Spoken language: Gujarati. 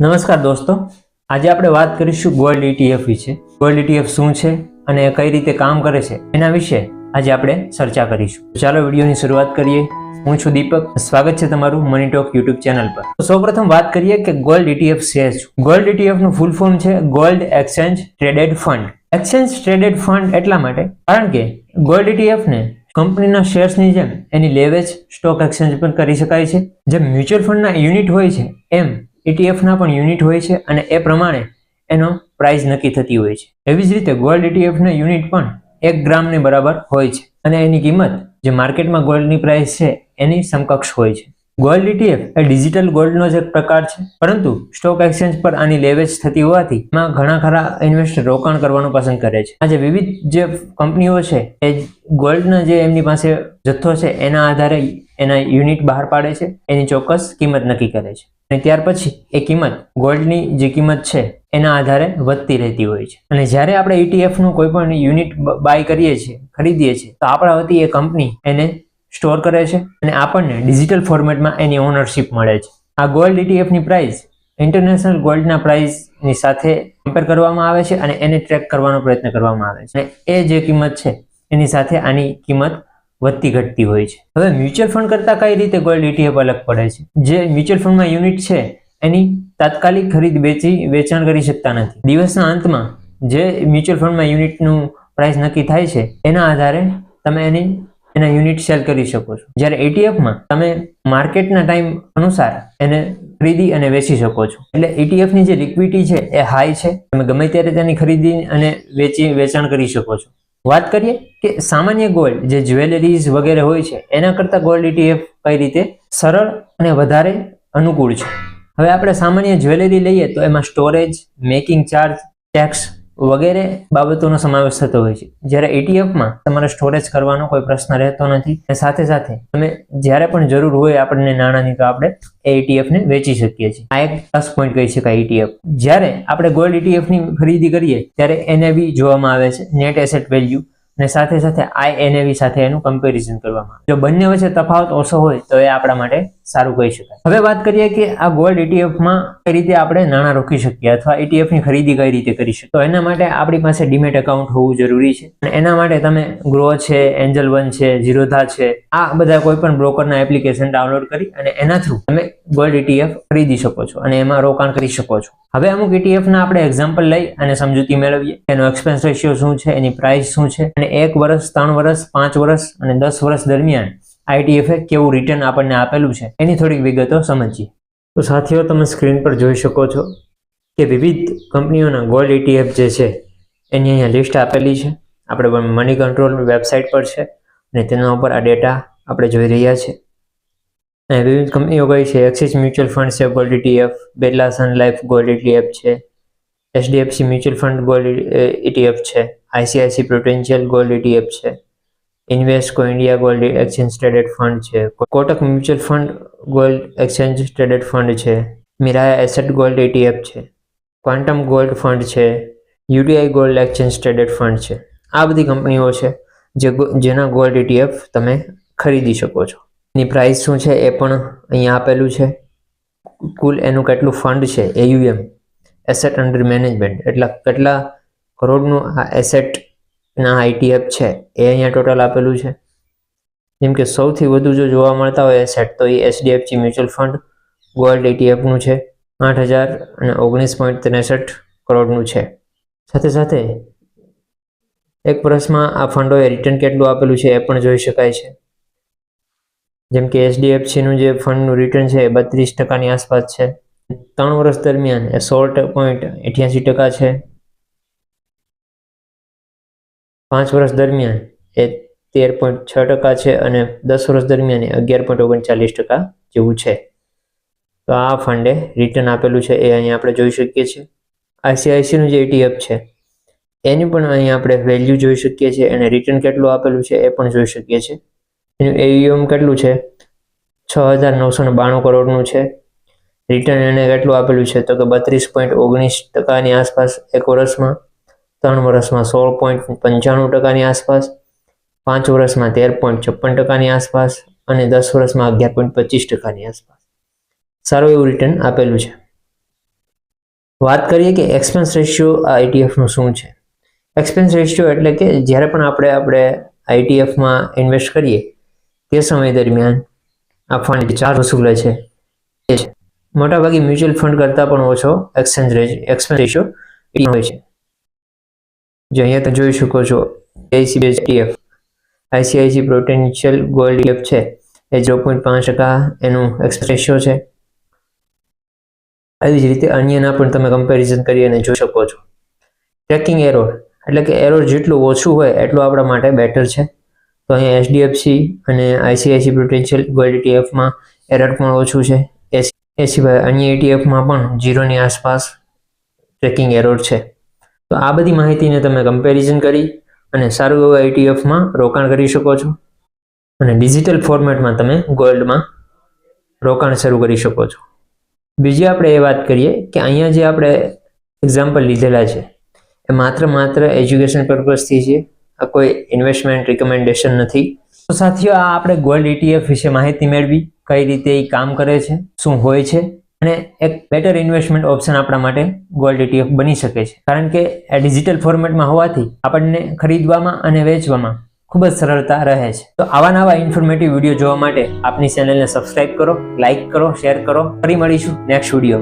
નમસ્કાર દોસ્તો. આજે આપણે વાત કરીશું ગોલ્ડ ETF વિશે. ગોલ્ડ ETF શું છે અને કઈ રીતે કામ કરે છે એના વિશે આજે આપણે ચર્ચા કરીશું. ચાલો વિડીયોની શરૂઆત કરીએ. હું છું દીપક. સ્વાગત છે તમારું મની ટોક યુટ્યુબ ચેનલ પર. તો સૌપ્રથમ વાત કરીએ કે ગોલ્ડ ETF છે શું ગોલ્ડ ETF નું ફૂલ ફોર્મ છે gold exchange traded fund exchange traded fund એટલા માટે કારણ કે ગોલ્ડ ETF ને કંપનીના શેર્સની જેમ એની લેવેચ સ્ટોક એક્સચેન્જ પણ કરી શકાય છે. જેમ મ્યુચ્યુઅલ ફંડના યુનિટ હોય છે એમ ETF ના પણ યુનિટ હોય છે અને એ પ્રમાણે એનો પ્રાઇસ નક્કી થતી હોય છે. એવી જ રીતે ગોલ્ડ ઇટીએફના યુનિટ પણ એક ગ્રામને બરાબર હોય છે અને એની કિંમત જે માર્કેટમાં ગોલ્ડની પ્રાઇસ છે એની સમકક્ષ હોય છે. ગોલ્ડ ઇટીએફ એ ડિજિટલ ગોલ્ડનો જ એક પ્રકાર છે, પરંતુ સ્ટોક એક્સચેન્જ પર આની લેવેચ થતી હોવાથી એમાં ઘણા ખરા ઇન્વેસ્ટર રોકાણ કરવાનું પસંદ કરે છે. આજે વિવિધ જે કંપનીઓ છે, એ ગોલ્ડના જે એમની પાસે જથ્થો છે, એના આધારે એના યુનિટ બહાર પાડે છે, એની ચોક્કસ કિંમત નક્કી કરે છે. અને ત્યાર પછી એ કિંમત ગોલ્ડની જે કિંમત છે, એના આધારે વધતી રહેતી હોય છે. અને જ્યારે આપણે ઇટીએફનું કોઈ પણ યુનિટ બાય કરીએ છીએ, ખરીદીએ છીએ, તો આપણા વતી એ કંપની એને સ્ટોર કરે છે અને આપણને ડિજિટલ ફોર્મેટમાં એની ઓનરશિપ મળે છે. આ ગોલ્ડ ઇટીએફની પ્રાઇસ ઇન્ટરનેશનલ ગોલ્ડના પ્રાઇસની સાથે કમ્પેર કરવામાં આવે છે અને એને ટ્રેક કરવાનો પ્રયત્ન કરવામાં આવે છે. એ જે કિંમત છે, એની સાથે આની કિંમત વધતી ઘટતી હોય છે. હવે મ્યુચ્યુઅલ ફંડ કરતાં કઈ રીતે ગોલ્ડ ETF અલગ પડે છે? જે મ્યુચ્યુઅલ ફંડમાં યુનિટ છે, એની તાત્કાલિક ખરીદ વેચી, વેચાણ કરી શકતા નથી. દિવસના અંતમાં જે મ્યુચ્યુઅલ ફંડમાં યુનિટનું પ્રાઇસ નક્કી થાય છે, એના આધારે તમે એની, એના યુનિટ સેલ કરી શકો છો. જ્યારે એટીએફમાં તમે માર્કેટના ટાઈમ અનુસાર એને ખરીદી અને વેચી શકો છો. એટલે એટીએફની જે લિક્વિડિટી છે, એ હાઈ છે. તમે ગમે ત્યારે તેની ખરીદી અને વેચી, વેચાણ કરી શકો છો. વાત કરીએ કે સામાન્ય ગોલ્ડ જે જ્વેલરીઝ વગેરે હોય છે, એના કરતાં ગોલ્ડ ETF કઈ રીતે સરળ અને વધારે અનુકૂળ છે? હવે આપણે સામાન્ય જ્વેલરી લઈએ તો એમાં સ્ટોરેજ મેકિંગ ચાર્જ ટેક્સ વગેરે બાબતોનો સમાવેશ થતો હોય છે. જ્યારે એટીએફમાં તમારે સ્ટોરેજ કરવાનો કોઈ પ્રશ્ન રહેતો નથી અને સાથે સાથે તમે જ્યારે પણ જરૂર હોય આપણને નાણાંની તો આપણે એ ETF ને વેચી શકીએ છીએ. આ એક પ્લસ પોઈન્ટ કહી શકાય એટીએફ જ્યારે આપણે ગોલ્ડ ETF ની ખરીદી કરીએ, ત્યારે NAV જોવામાં આવે છે નેટ એસેટ વેલ્યુ અને સાથે સાથે આઈએનએવી સાથે એનું કમ્પેરિઝન કરવામાં જો બંને વચ્ચે તફાવત ઓછો હોય, તો એ આપણા માટે સારું કહી શકાય. હવે વાત કરીએ કે આ ગોલ્ડ ઇટીએફમાં કઈ રીતે આપણે નાણાં રોકી શકીએ અથવા ઇટીએફની ખરીદી કઈ રીતે કરી શકીએ? તો એના માટે આપણી પાસે ડીમેટ એકાઉન્ટ હોવું જરૂરી છે. અને એના માટે તમે ગ્રો છે એન્જલ વન છે જીરોધા છે, આ બધા કોઈ પણ બ્રોકરના એપ્લિકેશન ડાઉનલોડ કરી અને એના થ્રુ તમે ગોલ્ડ ઇટીએફ ખરીદી શકો છો અને એમાં રોકાણ કરી શકો છો. હવે અમુક ઇટીએફના આપણે એક્ઝામ્પલ લઈ અને સમજૂતી મેળવીએ. એનો એક્સપેન્સ રેશિયો શું છે? એની પ્રાઇસ શું છે? અને એક વર્ષ, ત્રણ વર્ષ, પાંચ વર્ષ અને દસ વર્ષ દરમિયાન આઈટીએફે કેવું રિટર્ન આપણને આપેલું છે એની થોડીક વિગતો સમજીએ. તો સાથીઓ, તમે સ્ક્રીન પર જોઈ શકો છો કે વિવિધ કંપનીઓના ગોલ્ડ ઈટીએફ જે છે, એની અહીંયા લિસ્ટ આપેલી છે. આપણે મની કંટ્રોલ વેબસાઇટ પર છે અને તેના ઉપર આ ડેટા આપણે જોઈ રહ્યા છે. વિવિધ કંપનીઓ કઈ છે એક્સિસ મ્યુચ્યુઅલ ફંડ છે gold ETF Birla Sun Life gold ETF છે HDFC mutual fund gold ETF છે આઈસીઆઈસી પ્રોટેન્શિયલ ગોલ્ડ ઇટીએફ છે Invesco India gold exchange traded fund છે, Kotak mutual fund gold exchange traded fund છે, મિરાયા એસેટ ગોલ્ડ ઇટીએફ છે, ક્વાન્ટમ ગોલ્ડ ફંડ છે UTI gold exchange traded fund છે. આ બધી કંપનીઓ છે જે જેના ગોલ્ડ ઇટીએફ તમે ખરીદી શકો છો. એની પ્રાઇસ શું છે એ પણ અહીંયા આપેલું છે. કુલ એનું કેટલું ફંડ છે? એયુએમ એસેટ અંડર મેનેજમેન્ટ એટલા કેટલા કરોડનું આ એસેટના આઈટીએફ છે, એ અહીંયા ટોટલ આપેલું છે. જેમ કે સૌથી વધુ જો જોવા મળતા હોય એસેટ તો એ એચડીએફસી મ્યુચ્યુઅલ ફંડ, ગોલ્ડ એટીએફનું છે, આઠ હજાર અને ઓગણીસ પોઈન્ટ ત્રેસઠ કરોડનું છે. સાથે સાથે એક વર્ષમાં આ ફંડોએ રિટર્ન કેટલું આપેલું છે એ પણ જોઈ શકાય છે. જેમ કે એચડીએફસીનું જે ફંડનું રિટર્ન છે એ બત્રીસ ટકાની આસપાસ છે. ત્રણ વર્ષ દરમિયાન એ સોળ પોઈન્ટ અઠ્યાસી ટકા છે. પાંચ વર્ષ દરમિયાન એ તેર પોઈન્ટ છ ટકા છે અને દસ વર્ષ દરમિયાન એ અગિયાર પોઈન્ટ ઓગણચાલીસ ટકા જેવું છે. તો આ ફંડે રિટર્ન આપેલું છે એ અહીંયા આપણે જોઈ શકીએ છીએ. આઈસીઆઈસીનું જે એટીએફ છે, એની પણ અહીંયા આપણે વેલ્યુ જોઈ શકીએ છીએ અને રિટર્ન કેટલું આપેલું છે એ પણ જોઈ શકીએ છીએ. એનું એયુએમ કેટલું છે? છ હજાર નવસો બાણું કરોડનું છે. રિટર્ન એને કેટલું આપેલું છે તો કે બત્રીસ પોઈન્ટ ઓગણીસ ટકાની આસપાસ એક વર્ષમાં, ત્રણ વર્ષમાં સોળ પોઈન્ટ પંચાણું ટકાની આસપાસ, પાંચ વર્ષમાં તેર પોઈન્ટ છપ્પન ટકાની આસપાસ અને દસ વર્ષમાં અગિયાર પોઈન્ટ પચીસ ટકાની આસપાસ. સારું એવું રિટર્ન આપેલું છે. વાત કરીએ કે એક્સપેન્સ રેશિયો આ આઈટીએફનું શું છે? એક્સપેન્સ રેશિયો એટલે કે જ્યારે પણ આપણે આપણે આઈટીએફમાં ઇન્વેસ્ટ કરીએ, તે સમય દરમિયાન આ ફંડ ચાર્જ વસૂલે છે, એ છે. મોટાભાગે મ્યુચ્યુઅલ ફંડ કરતાં પણ ઓછો એક્સચેન્જ એક્સપેન્સ રેશિયો હોય છે. જે અહીંયા તમે જોઈ શકો છો એસીબીએચટીએફ ETF ICICI prudential gold ETF છે, એ ઝીરો પોઈન્ટ પાંચ ટકા એનું એક્સપેન્સ છે. આવી જ રીતે અન્યના પણ તમે કમ્પેરિઝન કરી અને જોઈ શકો છો. ટ્રેકિંગ એરોર, એટલે કે એરોર જેટલું ઓછું હોય એટલું આપણા માટે બેટર છે. તો અહીંયા એચડીએફસી અને આઈસીઆઈસી પ્રોટેન્શિયલ ગોલ્ડ ટીએફમાં એરર પણ ઓછું છે. એ એ સિવાય અન્ય એટીએફમાં પણ ઝીરોની આસપાસ ટ્રેકિંગ એરોડ છે. તો આ બધી માહિતીને તમે કમ્પેરિઝન કરી અને સારું એવું એટીએફમાં રોકાણ કરી શકો છો. અને ડિજિટલ ફોર્મેટમાં તમે ગોલ્ડમાં રોકાણ શરૂ કરી શકો છો. બીજી આપણે એ વાત કરીએ કે અહીંયા જે આપણે એક્ઝામ્પલ લીધેલા છે, એ માત્ર માત્ર એજ્યુકેશન પર્પઝથી છે. આ કોઈ ઇન્વેસ્ટમેન્ટ રિકમેન્ડેશન નથી. તો સાથીઓ, આ આપણે ગોલ્ડ ETF વિશે માહિતી મેળવી. કઈ રીતે એ કામ કરે છે, શું હોય છે અને એક બેટર ઇન્વેસ્ટમેન્ટ ઓપ્શન આપણા માટે ગોલ્ડ ETF બની શકે છે. કારણ કે આ ડિજિટલ ફોર્મેટમાં હોવાથી આપણને ખરીદવામાં અને વેચવામાં ખૂબ જ સરળતા રહે છે. તો આવા નવા ઇન્ફોર્મેટિવ વીડિયો જોવા માટે આપની ચેનલને સબસ્ક્રાઇબ કરો લાઇક કરો શેર કરો. ફરી મળીશું નેક્સ્ટ વીડિયો